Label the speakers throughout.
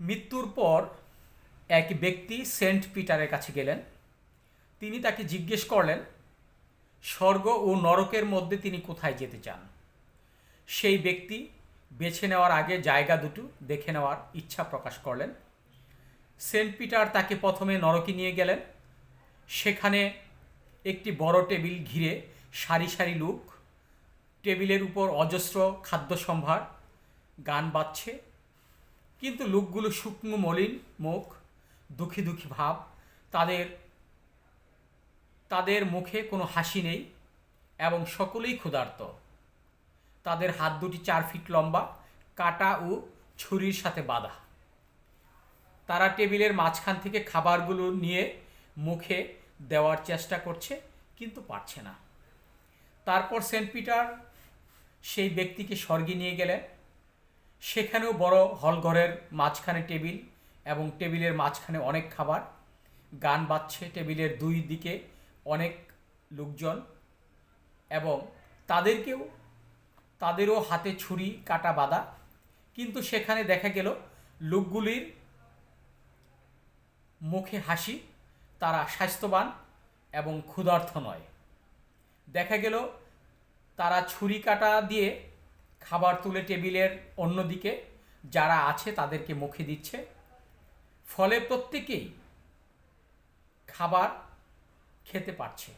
Speaker 1: মৃত্যুর পর এক ব্যক্তি সেন্ট পিটারের কাছে গেলেন। তিনি তাকে জিজ্ঞেস করলেন, স্বর্গ ও নরকের মধ্যে তিনি কোথায় যেতে চান? সেই ব্যক্তি বেছে নেওয়ার আগে জায়গা দুটো দেখে নেওয়ার ইচ্ছা প্রকাশ করলেন। সেন্ট পিটার তাকে প্রথমে নরকে নিয়ে গেলেন। সেখানে একটি বড় টেবিল ঘিরে সারি সারি লোক টেবিলের উপর অজস্র খাদ্য সম্ভার, গান বাজছে। কিন্তু লোকগুলো শুকনো, মলিন মুখ, দুঃখী দুঃখী ভাব। তাদের তাদের মুখে কোনো হাসি নেই এবং সকলেই ক্ষুধার্ত। তাদের হাত দুটি চার ফিট লম্বা, কাটা ও ছুরির সাথে বাঁধা। তারা টেবিলের মাঝখান থেকে খাবারগুলো নিয়ে মুখে দেওয়ার চেষ্টা করছে, কিন্তু পারছে না। তারপর সেন্ট পিটার সেই ব্যক্তিকে স্বর্গে নিয়ে গেলেন। সেখানেও বড় হলঘরের মাঝখানে টেবিল এবং টেবিলের মাঝখানে অনেক খাবার। গান বাজছে টেবিলের দুই দিকে অনেক লোকজন এবং তাদেরকেও, তাদেরও হাতে ছুরি, কাটা বাঁধা। কিন্তু সেখানে দেখা গেল লোকগুলির মুখে হাসি, তারা স্বাস্থ্যবান এবং ক্ষুধার্থ নয়। দেখা গেল তারা ছুরি কাটা দিয়ে খাবার তুলে টেবিলের অন্যদিকে যারা আছে তাদেরকে মুখে দিচ্ছে। ফলে প্রত্যেকেই খাবার খেতে পারছে।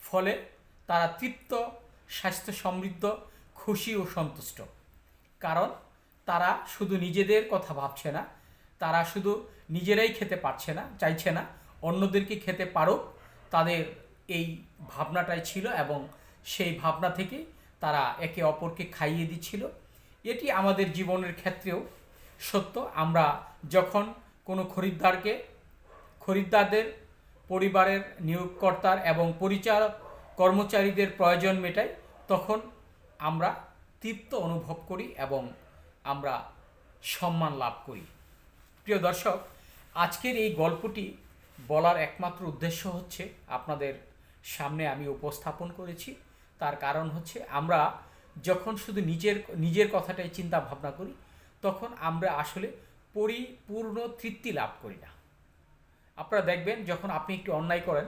Speaker 1: ফলে তারা তৃপ্ত, স্বাস্থ্য সমৃদ্ধ, খুশি ও সন্তুষ্ট। কারণ তারা শুধু নিজেদের কথা ভাবছে না, তারা শুধু নিজেরাই খেতে পারছে না, চাইছে না, অন্যদেরকে খেতে পারুক। তাদের এই ভাবনাটাই ছিল এবং সেই ভাবনা থেকে তারা একে অপরকে খাইয়ে দিচ্ছিল। এটি আমাদের জীবনের ক্ষেত্রেও সত্য। আমরা যখন কোনো খরিদ্দারকে, খরিদ্দারদের পরিবারের নিয়োগকর্তার এবং পরিচালক কর্মচারীদের প্রয়োজন মেটাই, তখন আমরা তৃপ্ত অনুভব করি এবং আমরা সম্মান লাভ করি। প্রিয় দর্শক, আজকের এই গল্পটি বলার একমাত্র উদ্দেশ্য হচ্ছে আপনাদের সামনে আমি উপস্থাপন করেছি। তার কারণ হচ্ছে আমরা যখন শুধু নিজের নিজের কথাটাই চিন্তা ভাবনা করি, তখন আমরা আসলে পরিপূর্ণ তৃপ্তি লাভ করি না। আপনারা দেখবেন যখন আপনি একটু অন্যায় করেন,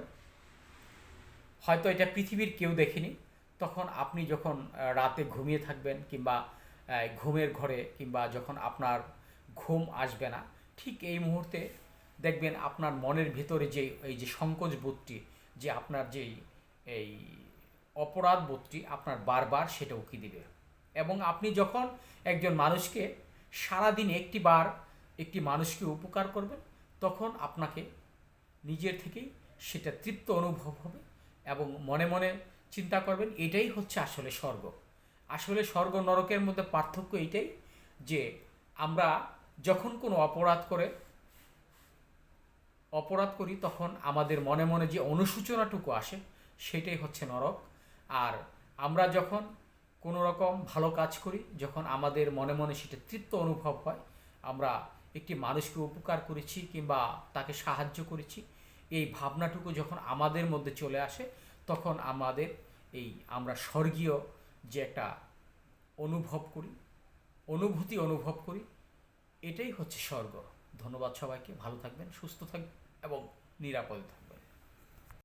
Speaker 1: হয়তো এটা পৃথিবীর কেউ দেখেনি, তখন আপনি যখন রাতে ঘুমিয়ে থাকবেন কিংবা ঘুমের ঘরে কিংবা যখন আপনার ঘুম আসবে না, ঠিক এই মুহূর্তে দেখবেন আপনার মনের ভেতরে যে, এই যে সংকোচ বোধটি, যে আপনার যেই, এই অপরাধ বোধটি আপনার বারবার সেটা উকি দিবে। এবং আপনি যখন একজন মানুষকে সারাদিন একটি বার একটি মানুষকে উপকার করবেন, তখন আপনাকে নিজের থেকেই সেটা তৃপ্ত অনুভব হবে এবং মনে মনে চিন্তা করবেন, এটাই হচ্ছে আসলে স্বর্গ। আসলে স্বর্গ নরকের মধ্যে পার্থক্য এটাই যে আমরা যখন কোনো অপরাধ করে, অপরাধ করি, তখন আমাদের মনে মনে যে অনুশোচনাটুকু আসে, সেটাই হচ্ছে নরক। আর আমরা যখন কোনো রকম ভালো কাজ করি, যখন আমাদের মনে মনে সেটা তৃপ্ত অনুভব হয়, আমরা একটি মানুষকে উপকার করেছি কিংবা তাকে সাহায্য করেছি, এই ভাবনাটুকু যখন আমাদের মধ্যে চলে আসে, তখন আমাদের এই আমরা স্বর্গীয় যে একটা অনুভব করি, অনুভূতি অনুভব করি, এটাই হচ্ছে স্বর্গ। ধন্যবাদ সবাইকে, ভালো থাকবেন, সুস্থ থাকবেন এবং নিরাপদে থাকবেন।